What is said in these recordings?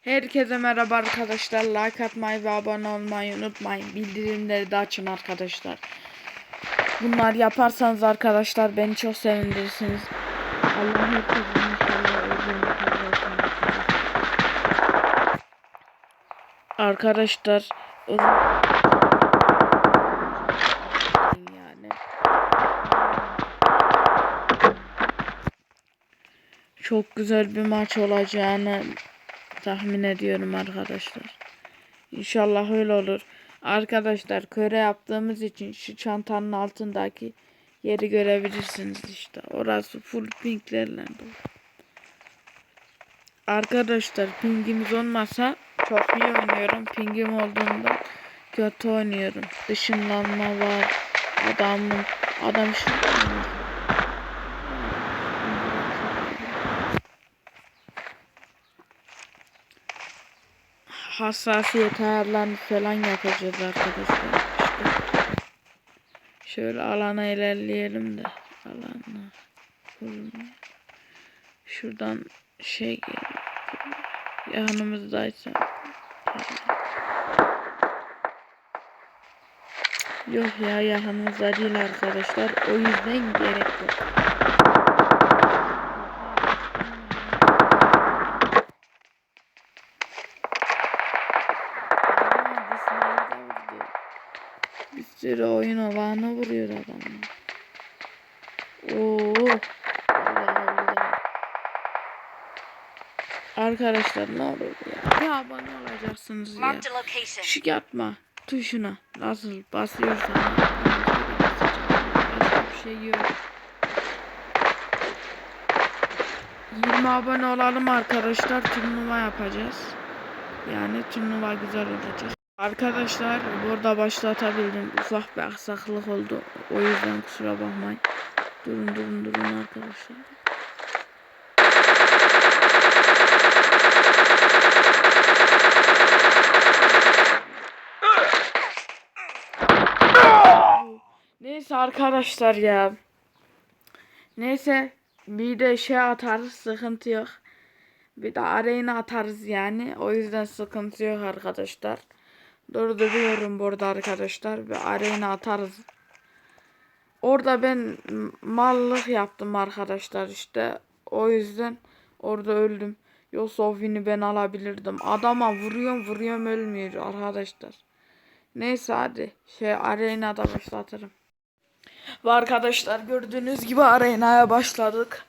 Herkese merhaba arkadaşlar. Like atmayı ve abone olmayı unutmayın. Bildirimleri de açın arkadaşlar. Bunlar yaparsanız arkadaşlar beni çok sevindirirsiniz. Allah herkesin inşallah. Arkadaşlar yani çok güzel bir maç olacağını tahmin ediyorum arkadaşlar. İnşallah öyle olur. Arkadaşlar köre yaptığımız için şu çantanın altındaki yeri görebilirsiniz işte. Orası full pinklerle dolu. Arkadaşlar pingimiz olmasa çok iyi oynuyorum. Pingim olduğunda kötü oynuyorum. Işınlanma var. Adamın adam şu hassasiyet ayarlarını falan yapacağız arkadaşlar. İşte. Şöyle alana ilerleyelim de. Alana. Şuradan şey. Yanımızdaysa. Yok ya yakınımızda değil arkadaşlar. O yüzden gerek yok. Sürü oyun alanı vuruyor adamlar. Oo. Allah Allah. Arkadaşlar ne olur ya. Bir abone olacaksınız ya. Marked a location. Şık yapma tuşuna. Nasıl basıyorsan. Başka bir şey yok. 20 abone olalım arkadaşlar. Turnuva yapacağız. Yani turnuva güzel olacak. Arkadaşlar burada başlatabildim. Ufak bir aksaklık oldu. O yüzden kusura bakmayın. Durun durun durun arkadaşlar. Neyse arkadaşlar ya. Neyse bir de şey atarız sıkıntı yok. Bir de arena atarız yani. O yüzden sıkıntı yok arkadaşlar. Durduruyorum burada arkadaşlar. Bir arena atarız. Orada ben mallık yaptım arkadaşlar işte. O yüzden orada öldüm. Yoksa o ben alabilirdim. Adama vuruyorum vuruyorum ölmüyor arkadaşlar. Neyse hadi şey arenada başlatırım. Ve arkadaşlar gördüğünüz gibi arenaya başladık.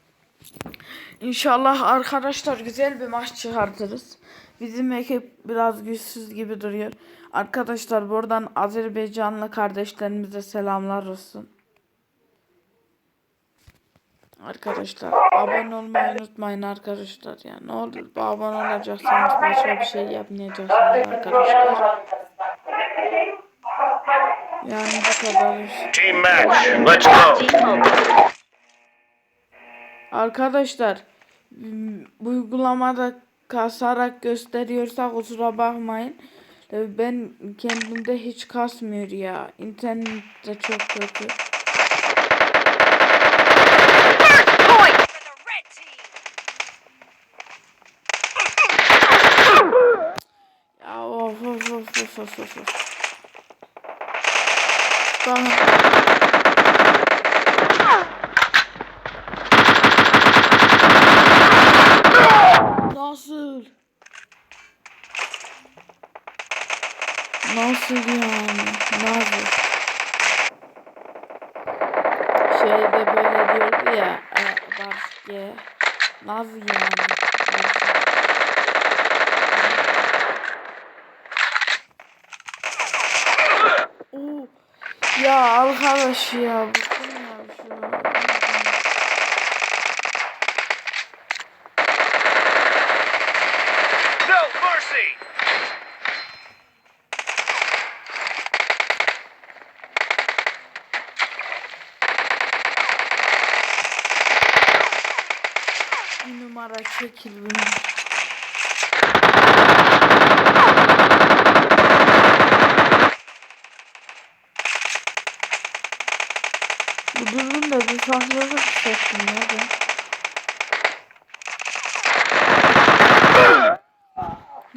İnşallah arkadaşlar güzel bir maç çıkartırız. Bizim ekip biraz güçsüz gibi duruyor. Arkadaşlar buradan Azerbaycanlı kardeşlerimize selamlar olsun. Arkadaşlar abone olmayı unutmayın arkadaşlar ya. Ne olur abone olacaksınız başka bir şey yapmayacaksınız arkadaşlar. Yani bu kadar. Team match. Let's go. Arkadaşlar uygulamada kasarak gösteriyorsa kusura bakmayın. E, Ben kendimde hiç kasmıyor ya. İnternet de çok kötü. Ya of of of of of of. of. Bana Nasıl? Nasıl yani? Nasıl? Şeyde böyle diyordu ya e, Barış'e. Yani? Barış'e. Oo. Ya arkadaş ya ya. No mercy. Bir numara çekil. Bu durun da bir farklılık hissettim ya ben.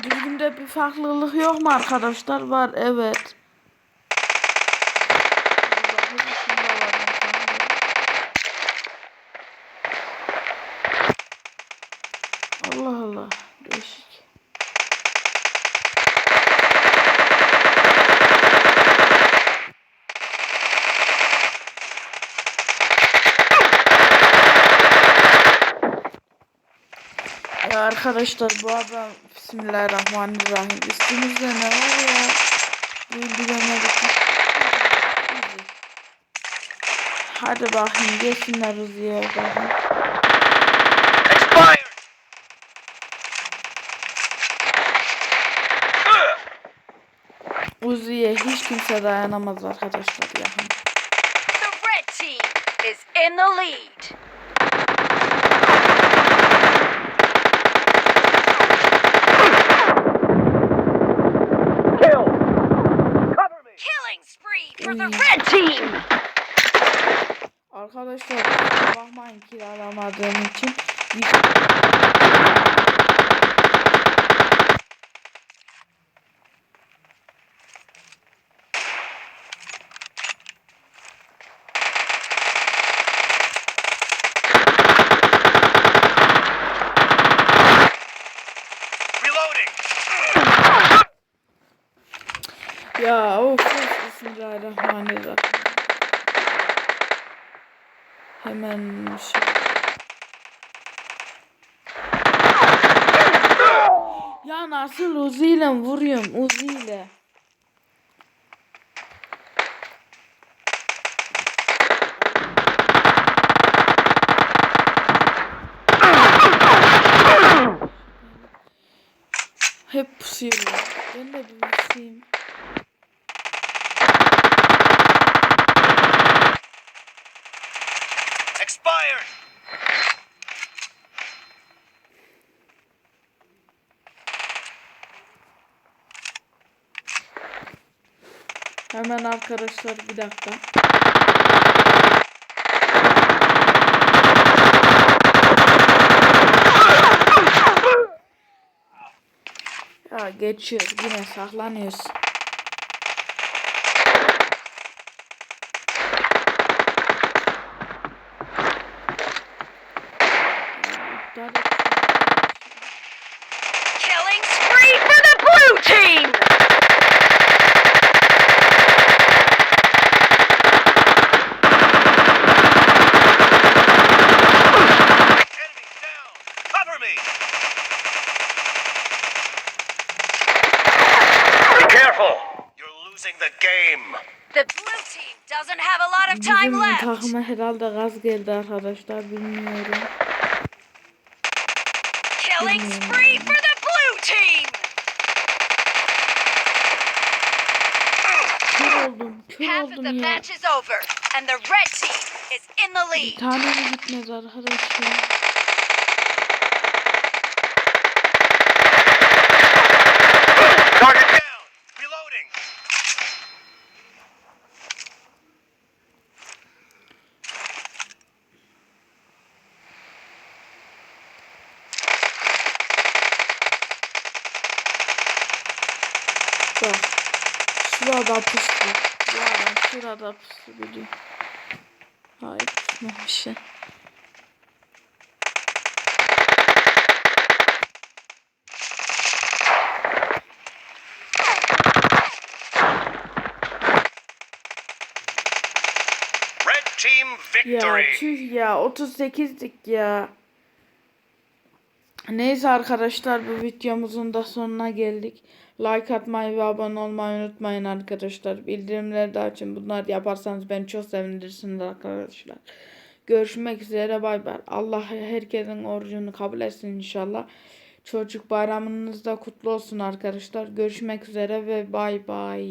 Düzgünde bir farklılık yok mu arkadaşlar? Var evet. Bakayım, şunda var mı sanırım. Allah Allah. Değişik. Ya arkadaşlar bu adam Bismillahirrahmanirrahim. Üstümüzde ne var ya? Bildi gömedik. Hadi bakayım gelsinler Uzi'ye bakayım. Uzi'ye hiç kimse dayanamaz arkadaşlar ya. The red team is in the lead. Arkadaşlar bakmayın kiralamadığım için. Ya of of Bismillahirrahmanirrahim. Hemen şey. Ya nasıl Uzi ile vuruyorum Uzi ile. Hep pusuyorlar. Ben de bir Hemen arkadaşlar bir dakika. Ya geçiyor yine saklanıyoruz. Bizim left. takıma herhalde gaz geldi arkadaşlar bilmiyorum. Killing spree for the blue team. Kör oldum, kör Half of the oldum ya. match is over, and the red team is in the Bir lead. tane mi gitmez arkadaşlar? Target Bak. Şurada pusu. Yani şurada pusu biliyor. Hayır pusmamış ya. Red team Ya victory! tüh ya 38'dik ya. Neyse arkadaşlar bu videomuzun da sonuna geldik. Like atmayı ve abone olmayı unutmayın arkadaşlar. Bildirimleri de açın. Bunlar yaparsanız beni çok sevinirsiniz arkadaşlar. Görüşmek üzere bay bay. Allah herkesin orucunu kabul etsin inşallah. Çocuk bayramınız da kutlu olsun arkadaşlar. Görüşmek üzere ve bay bay.